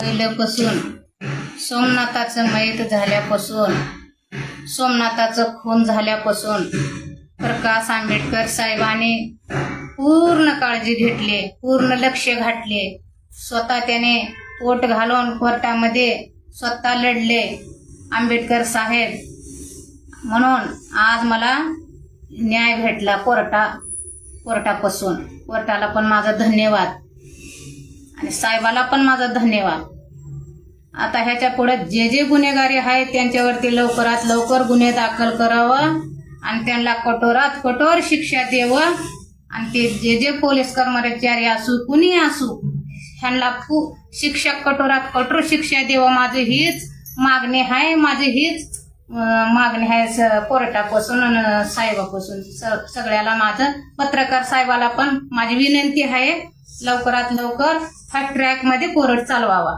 पहिल्यापासून सोमनाथाचं मयत झाल्यापासून सोमनाथाचं खून झाल्यापासून प्रकाश आंबेडकर साहेबांनी पूर्ण काळजी घेतली पूर्ण लक्ष घातले. स्वतः त्याने पोट घालून कोर्टामध्ये स्वतः लढले आंबेडकर साहेब. म्हणून आज मला न्याय भेटला कोर्टा कोर्टापासून. कोर्टाला पण माझा धन्यवाद. आणि साहेबाला पण माझा धन्यवाद. आता ह्याच्या पुढे जे जे गुन्हेगारी आहेत त्यांच्यावरती लवकरात लवकर गुन्हे दाखल करावं आणि त्यांना कठोरात कठोर शिक्षा द्यावं आणि ते जे जे पोलीस कर्मचारी असू कुणी असू ह्यांना शिक्षा कठोरात कठोर शिक्षा द्यावं. माझं हीच मागणी आहे माझी हीच मागणी आहे स- कोर्टापासून आणि साहेबापासून. सगळ्याला माझं पत्रकार साहेबाला पण माझी विनंती आहे. लवकरात लवकर फास्ट ट्रॅकमध्ये कोरड चालवावा.